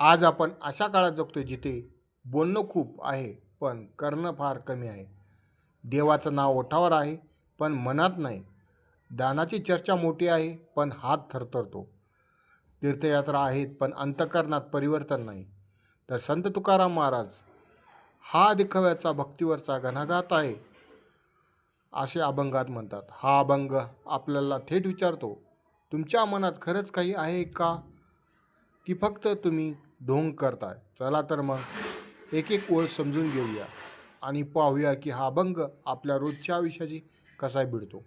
आज आपण अशा काळात जगतो जिथे बोलणं खूप आहे पण करणं फार कमी आहे. देवाचं नाव ओठावर आहे पण मनात नाही. दानाची चर्चा मोठी आहे पण हात थरथरतो. तीर्थयात्रा आहेत पण अंतकरणात परिवर्तन नाही. तर संत तुकाराम महाराज हा दिखाव्याचा भक्तीवरचा घणाघात आहे असे अभंगात म्हणतात. हा अभंग आपल्याला थेट विचारतो तुमच्या मनात खरंच काही आहे का? की फक्त तुम्ही ढोंग करताय. चला तर मग एक एक ओळ समजून घेऊया आणि पाहूया की हा अभंग आपल्या रोजच्या आयुष्याची कसा भिडतो.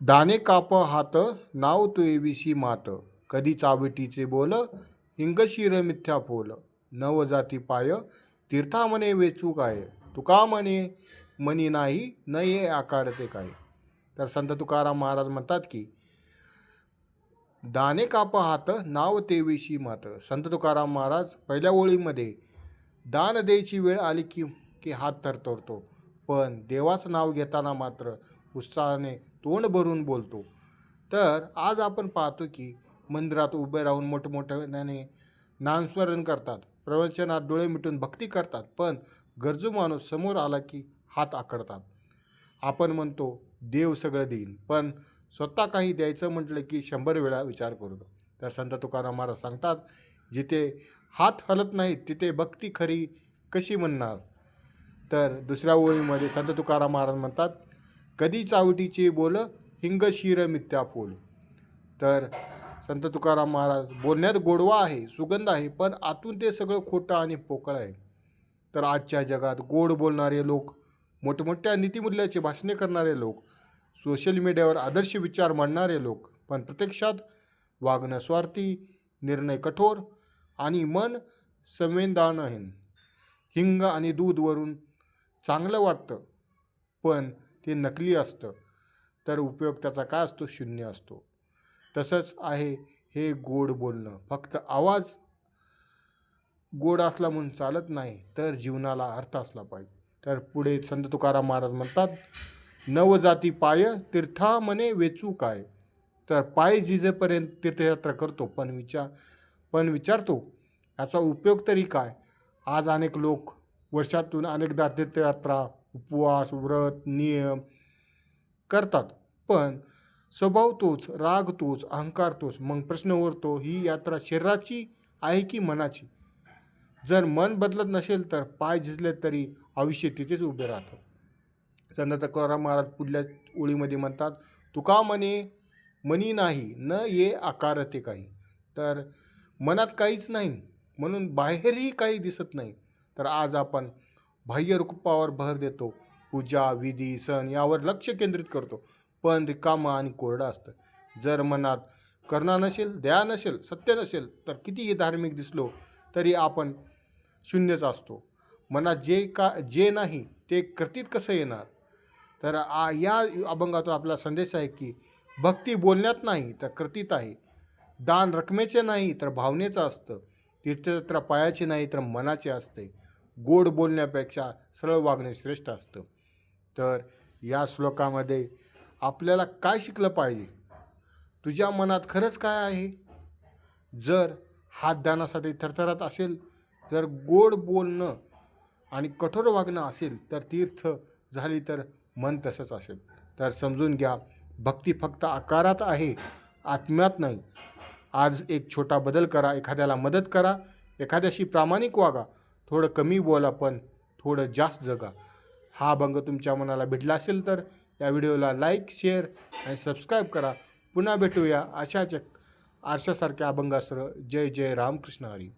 दाणे काप हात नाव तू एविशी मात. कधी चाविटीचे बोल हिंगशिर मिथ्या फोल. नवजाती पाय तीर्था म्हणे वेचू काय? तुका म्हणे मनी नाही न ये आकारते काय? तर संत तुकाराम महाराज म्हणतात की दाने काप हात नाव तेविशी मात. संत तुकाराम महाराज पहिल्या ओळीमध्ये दान द्यायची वेळ आली की की हात थरथरतो. पण देवाचं नाव घेताना मात्र उत्साहाने तोंड भरून बोलतो. तर आज आपण पाहतो की मंदिरात उभे राहून मोठमोठ्याने नामस्मरण करतात. प्रवचनात डोळे मिटून भक्ती करतात. पण गरजू माणूस समोर आला की हात आकडतात आपण म्हणतो देव सगळं देईन. पण स्वतः काही द्यायचं म्हटलं की शंभर वेळा विचार करतो तर संत तुकाराम महाराज सांगतात जिथे हात हलत नाहीत तिथे भक्ती खरी कशी म्हणणार? तर दुसऱ्या ओळीमध्ये संत तुकाराम महाराज म्हणतात कधी चावटीचे बोल हिंग शिर मिथ्या फोल. तर संत तुकाराम महाराज बोलण्यात गोडवा आहे सुगंध आहे पण आतून ते सगळं खोटं आणि पोकळ आहे. तर आजच्या जगात गोड बोलणारे लोक मोठमोठ्या नीतिमूल्याचे भाषणे करणारे लोक सोशल मीडियावर आदर्श विचार मांडणारे लोक पण प्रत्यक्षात वागणं स्वार्थी निर्णय कठोर आणि मन संवेदनाहीन. हिंग आणि दूधवरून चांगलं वाटतं पण ते नकली असतं तर उपयोग त्याचा काय असतो? शून्य असतो. तसंच आहे हे गोड बोलणं. फक्त आवाज गोड असला म्हणून चालत नाही तर जीवनाला अर्थ असला पाहिजे. तर पुढे संत तुकाराम महाराज म्हणतात नवजाती पाय तीर्था मने वेचू काय? तर पाय जिजेपर्यंत तीर्थयात्रा करतो पण विचार पण विचारतो याचा उपयोग तरी काय? आज अनेक लोक वर्षातून अनेकदा तीर्थयात्रा उपवास व्रत नियम करतात पण स्वभाव तोच राग तोच अहंकार तोच मग प्रश्न उरतो ही यात्रा शरीराची आहे की मनाची? जर मन बदलत नसेल तर पाय झिजले तरी आयुष्य तिथेच उभे राहतं. संत तुकाराम महाराज पुढल्या ओळीमध्ये म्हणतात तुका म्हणे मनी नाही न ये आकारते काही. तर मनात काहीच नाही म्हणून बाहेरही काही दिसत नाही. तर आज आपण बाह्य रूपावर भर देतो. पूजा विधी सण यावर लक्ष केंद्रित करतो. पण रिकामा आणि कोरडं असतं. जर मनात करणा नसेल दया नसेल सत्य नसेल तर कितीही धार्मिक दिसलो तरी आपण शून्यच असतो. मनात जे का जे नाही ते कृतीत कसं येणार? तर आ या अभंगातून आपला संदेश आहे की भक्ती बोलण्यात नाही तर कृतीत आहे. दान रकमेचे नाही तर भावनेचं असतं. तीर्थयात्रा पायाचे नाही तर मनाचे असते. गोड बोलण्यापेक्षा सरळ वागणे श्रेष्ठ असतं. तर या श्लोकामध्ये आपल्याला काय शिकलं पाहिजे? तुझ्या मनात खरंच काय आहे? जर हात दानासाठी थरथरत असेल जर गोड बोलणं आणि कठोर वागणं असेल तर तीर्थ झाली तर मन तसंच असेल. तर समजून घ्या भक्ती फक्त आकारात आहे आत्म्यात नाही. आज एक छोटा बदल करा एखाद्याला मदत करा एखाद्याशी प्रामाणिक वागा. थोडं कमी बोला पण थोडं जास्त जगा. हा अभंग तुमच्या मनाला भिडला असेल तर या व्हिडिओला लाईक शेअर आणि सबस्क्राईब करा. पुन्हा भेटूया अशाच आरशासारख्या अभंगासह. जय जय रामकृष्ण हरी.